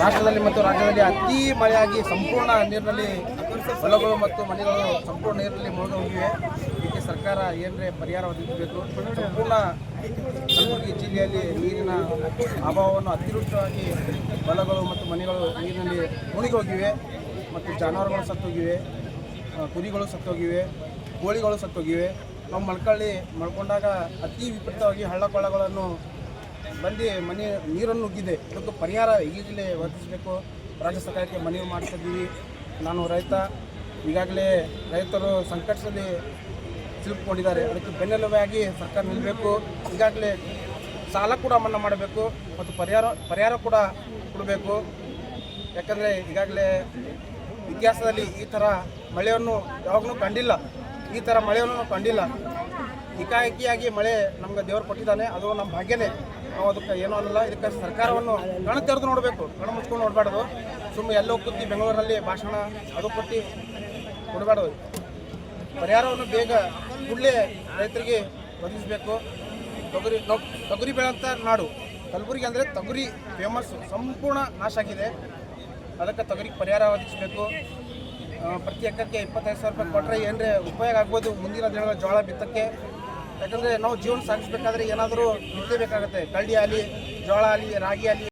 ರಾಷ್ಟ್ರದಲ್ಲಿ ಮತ್ತು ರಾಜ್ಯದಲ್ಲಿ ಅತಿ ಮಳೆಯಾಗಿ ಸಂಪೂರ್ಣ ನೀರಿನಲ್ಲಿ ಹೊಲಗಳು ಮತ್ತು ಮನೆಗಳು ಸಂಪೂರ್ಣ ನೀರಿನಲ್ಲಿ ಮುಳುಗಿ ಹೋಗಿವೆ. ಇದಕ್ಕೆ ಸರ್ಕಾರ ಏನರೇ ಪರಿಹಾರ ಒದಗಿಸಬೇಕು? ಸಂಪೂರ್ಣ ಕಲಬುರಗಿ ಜಿಲ್ಲೆಯಲ್ಲಿ ನೀರಿನ ಅಭಾವವನ್ನು ಅತಿವೃಷ್ಟವಾಗಿ ಹೊಲಗಳು ಮತ್ತು ಮನೆಗಳು ನೀರಿನಲ್ಲಿ ಮುಳುಗಿ ಹೋಗಿವೆ. ಮತ್ತು ಜಾನುವಾರುಗಳು ಸತ್ತೋಗಿವೆ ಕುರಿಗಳು ಸತ್ತೋಗಿವೆ ಕೋಳಿಗಳು ಸತ್ತೋಗಿವೆ ನಾವು ಮಳ್ಕಳ್ಳಿ ಮಳ್ಕೊಂಡಾಗ ಅತಿ ವಿಪರೀತವಾಗಿ ಹಳ್ಳ ಕೊಳ್ಳಗಳನ್ನು ಬಂದು ಮನೆ ನೀರನ್ನು ನುಗ್ಗಿದೆ. ಇದಕ್ಕೆ ಪರಿಹಾರ ಈಗಲೇ ಒದಗಿಸಬೇಕು ರಾಜ್ಯ ಸರ್ಕಾರಕ್ಕೆ ಮನವಿ ಮಾಡ್ತಿದ್ದೀವಿ ನಾನು ರೈತ, ಈಗಾಗಲೇ ರೈತರು ಸಂಕಟದಲ್ಲಿ ಸಿಲುಕಿಕೊಂಡಿದ್ದಾರೆ. ಅದಕ್ಕೆ ಬೆನ್ನೆಲುಬಾಗಿ ಸರ್ಕಾರ ನಿಲ್ಲಬೇಕು ಈಗಾಗಲೇ ಸಾಲ ಕೂಡ ಮನ್ನಾ ಮಾಡಬೇಕು. ಮತ್ತು ಪರಿಹಾರ ಪರಿಹಾರ ಕೂಡ ಕೊಡಬೇಕು. ಯಾಕಂದರೆ ಈಗಾಗಲೇ ಇತಿಹಾಸದಲ್ಲಿ ಈ ಥರ ಮಳೆಯನ್ನು ಯಾವಾಗಲೂ ಕಂಡಿಲ್ಲ. ಈ ಥರ ಮಳೆಯನ್ನು ಕಂಡಿಲ್ಲ. ಏಕಾಏಕಿಯಾಗಿ ಮಳೆ ನಮ್ಗೆ ದೇವರು ಕೊಟ್ಟಿದ್ದಾನೆ. ಅದು ನಮ್ಮ ಭಾಗ್ಯನೇ. ಅದಕ್ಕೆ ಏನೂ ಅನ್ನಲ್ಲ. ಇದಕ್ಕೆ ಸರ್ಕಾರವನ್ನು ಕಣ ತೆರೆದು ನೋಡಬೇಕು. ಕಣ ಮುಚ್ಕೊಂಡು ನೋಡಬಾರ್ದು. ಸುಮ್ಮನೆ ಎಲ್ಲೋ ಕೂತಿ ಬೆಂಗಳೂರಲ್ಲಿ ಭಾಷಣ ಅದು ಕೊಟ್ಟು ಕೊಡಬಾರ್ದು. ಪರಿಹಾರವನ್ನು ಬೇಗ ಕೂಡಲೇ ರೈತರಿಗೆ ಒದಗಿಸಬೇಕು. ತೊಗರಿ ತೊಗರಿ ಬೆಳೆಂಥ ನಾಡು, ಕಲಬುರಗಿ ಅಂದರೆ ತೊಗರಿ ಫೇಮಸ್ಸು ಸಂಪೂರ್ಣ ನಾಶ ಆಗಿದೆ. ಅದಕ್ಕೆ ತೊಗರಿಗೆ ಪರಿಹಾರ ಒದಗಿಸಬೇಕು. ಪ್ರತಿ ಎಕ್ಕಕ್ಕೆ ಇಪ್ಪತ್ತೈದು ಸಾವಿರ ರೂಪಾಯಿ ಕೊಟ್ಟರೆ ಏನರೇ ಉಪಯೋಗ ಆಗ್ಬೋದು ಮುಂದಿನ ದಿನಗಳ ಜೋಳ ಬಿತ್ತಕ್ಕೆ. ಯಾಕಂದರೆ ನಾವು ಜೀವನ ಸಾಗಿಸ್ಬೇಕಾದ್ರೆ ಏನಾದರೂ ಬಿತ್ತಲೇಬೇಕಾಗತ್ತೆ ಕಳ್ಳಿ ಆಗಲಿ ಜೋಳ ಆಗಲಿ ರಾಗಿ ಆಗಲಿ